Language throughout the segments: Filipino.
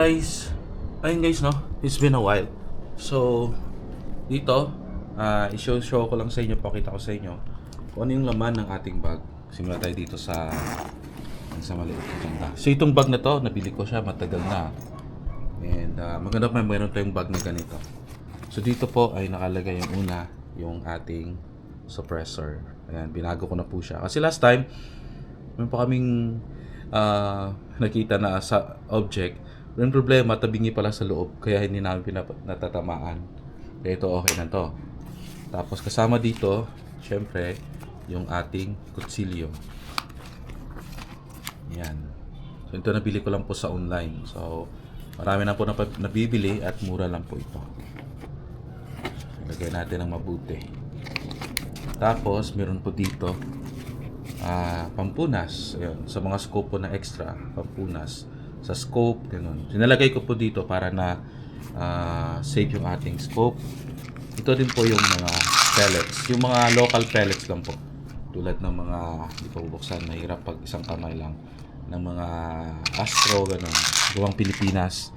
Guys, ayun guys no, it's been a while. So, dito, ah i-show show ko lang sa inyo, pakita ko sa inyo kung ano yung laman ng ating bag. Simula tayo dito sa sa maliit na. So, itong bag na to, nabili ko siya matagal na. And ah, maganda pa mayroon tayong bag na ganito. So, dito po ay nakalagay yung una, yung ating suppressor. Ayan, binago ko na po siya. Kasi last time, meron pa kaming ah, nakita na sa object. Yung problema, tabingi pala sa loob. Kaya hindi namin pinap- natatamaan. Kaya ito okay na to. Tapos kasama dito, syempre, yung ating kutsilyo. Yan. So ito nabili ko lang po sa online. So marami na po na nabibili at mura lang po ito. Ilagay natin ng mabuti. Tapos meron po dito ah pampunas. Ayun, sa mga scope po na extra, pampunas. Sa scope, ganun. Sinalagay ko po dito para na ah, save yung ating scope. Ito din po yung mga pellets. Yung mga local pellets lang po. Tulad ng mga, hindi pa bubuksan, mahirap pag isang kamay lang. Ng mga Astro, ganun. Gawang Pilipinas.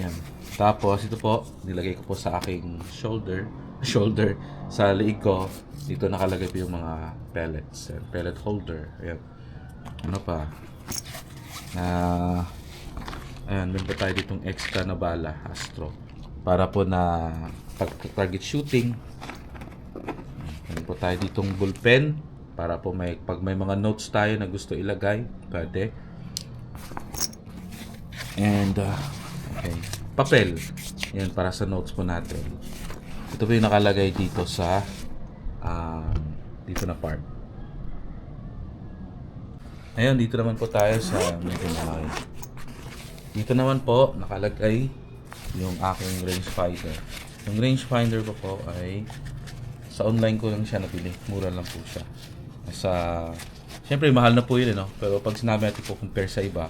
Yan. Tapos, ito po, nilagay ko po sa aking shoulder. Shoulder. Sa liig ko. Dito nakalagay po yung mga pellets. Yan, pellet holder. Ayan. Ano pa? Na... ayan, meron tayo ditong extra na bala, Astro. Para po na pag target shooting. Meron po tayo ditong bullpen. Para po may, pag may mga notes tayo na gusto ilagay, pwede. And, uh, okay. Papel. Yan, para sa notes po natin. Ito po yung nakalagay dito sa um, dito na part. Ayun, dito naman po tayo sa malaki. Dito naman po, nakalagay yung aking rangefinder. Yung rangefinder ko po ay sa online ko lang siya nabili. Mura lang po siya. Sa Siyempre, mahal na po yun, eh, no? Pero pag sinabi natin po compare sa iba,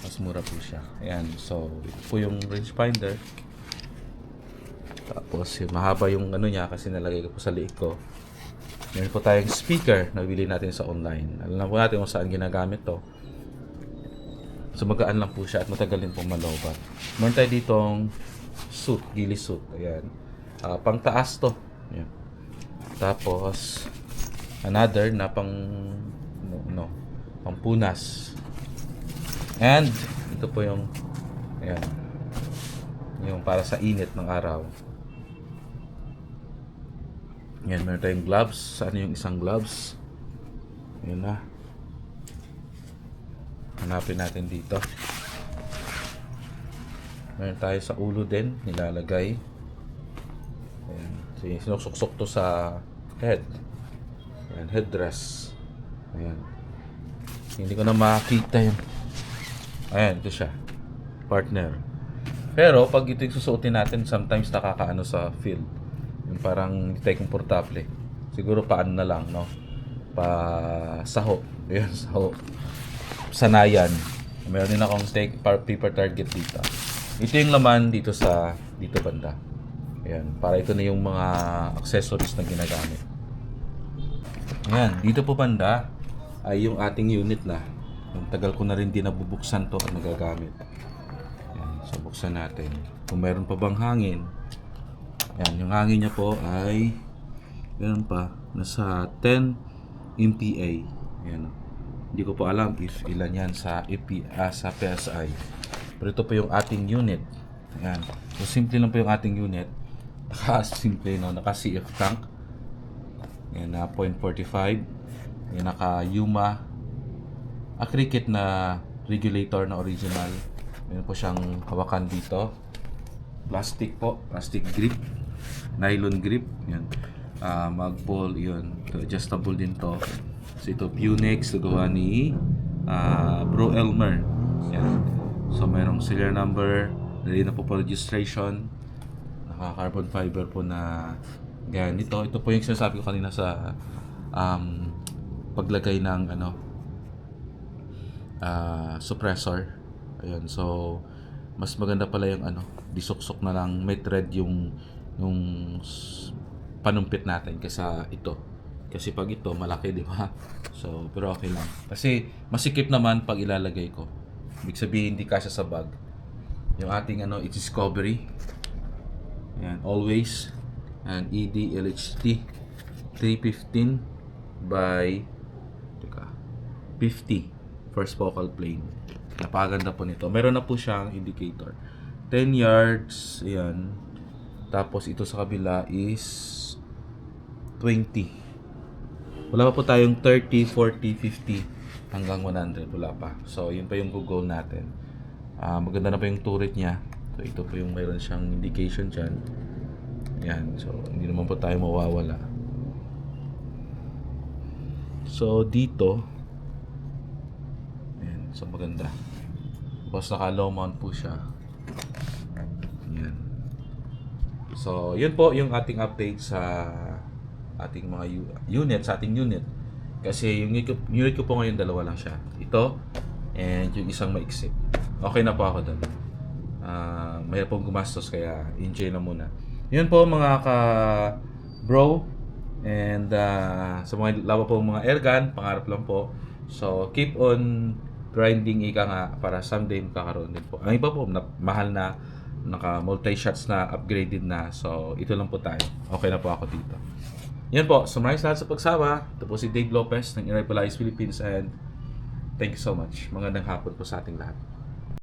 mas mura po siya. Ayan, so, ito po yung rangefinder. Tapos, yun, mahaba yung ano niya kasi nalagay ko po sa liig ko. Meron po tayong speaker na bili natin sa online. Alam na po natin kung saan ginagamit to. So, magaan lang po siya at matagal din pong malobat. Meron tayo ditong suit, gili suit. Ayan. Ah, pang taas to. Ayan. Tapos, another na pang no, no pampunas. And ito po yung ayan. Yung para sa init ng araw. Yan, meron tayong gloves. Saan yung isang gloves? Yun na. Hanapin natin dito. Meron tayo sa ulo din, nilalagay. Ayan. Sige, sinuksok to sa head. Ayan, headdress. Ayan. Hindi ko na makita yun. Ayan, ito siya. Partner. Pero, pag ito yung susuotin natin, sometimes nakakaano sa field. Yung parang hindi tayo komportable. Siguro paano na lang, no? Pa saho. Ayan, saho. Sanayan. Meron din akong take, paper target dito. Ito yung laman dito sa dito banda. Ayan, para ito na yung mga accessories na ginagamit. Ayan, dito po banda ay yung ating unit na. Yung tagal ko na rin din nabubuksan to at nagagamit. Ayan, so buksan natin. Kung meron pa bang hangin. Ayan, yung hangin niya po ay ganun pa, nasa 10 MPa. Ayan. Hindi ko po alam if ilan yan sa EP, ah, sa PSI. Pero ito po yung ating unit. Ayan. So simple lang po yung ating unit. Naka-simple no, naka-CF tank. Ayan na 0.45. Ayan naka Yuma a cricket na regulator na original. Meron po siyang hawakan dito. Plastic po, plastic grip, nylon grip. Yan. Ah, mag-ball, yun. Ito, adjustable din to. So ito, Punex, gawa ni ah, Bro Elmer. Yan. So merong serial number, ready na po po registration. Naka-carbon fiber po na ganito. Ito po yung sinasabi ko kanina sa um, paglagay ng ano ah, suppressor. Ayun, so mas maganda pala yung ano, disuksok na lang may thread yung yung s- panumpit natin kaysa ito. Kasi pag ito malaki, di ba? So, pero okay lang. Kasi masikip naman pag ilalagay ko. Ibig sabihin hindi kasya sa bag. Yung ating ano, it's Discovery. Yan, always. And ED LHT 315 by teka, 50 first focal plane. Napakaganda po nito. Meron na po siyang indicator. 10 yards, ayan. Tapos ito sa kabila is 20. Wala pa po tayong 30, 40, 50 hanggang 100. Wala pa. So, yun pa yung goal natin. Ah, maganda na pa yung turret niya. So, ito po yung mayroon siyang indication dyan. Yan. So, hindi naman po tayo mawawala. So, dito. Yan. So, maganda. Tapos, naka-low mount po siya. Yan. So, yun po yung ating update sa ating mga unit, sa ating unit. Kasi yung unit ko, po ngayon, dalawa lang siya. Ito, and yung isang maiksi. Okay na po ako doon. Ah, may pong gumastos, kaya enjoy na muna. Yun po mga ka bro and ah, sa mga lawa po mga airgun, pangarap lang po. So, keep on grinding ika nga para someday magkakaroon din po. Ang iba po, na, mahal na naka multi-shots na upgraded na. So, ito lang po tayo. Okay na po ako dito. Yan po. Maraming salamat sa pagsama. Ito po si Dave Lopez ng Irregular Philippines and thank you so much. Magandang hapon po sa ating lahat.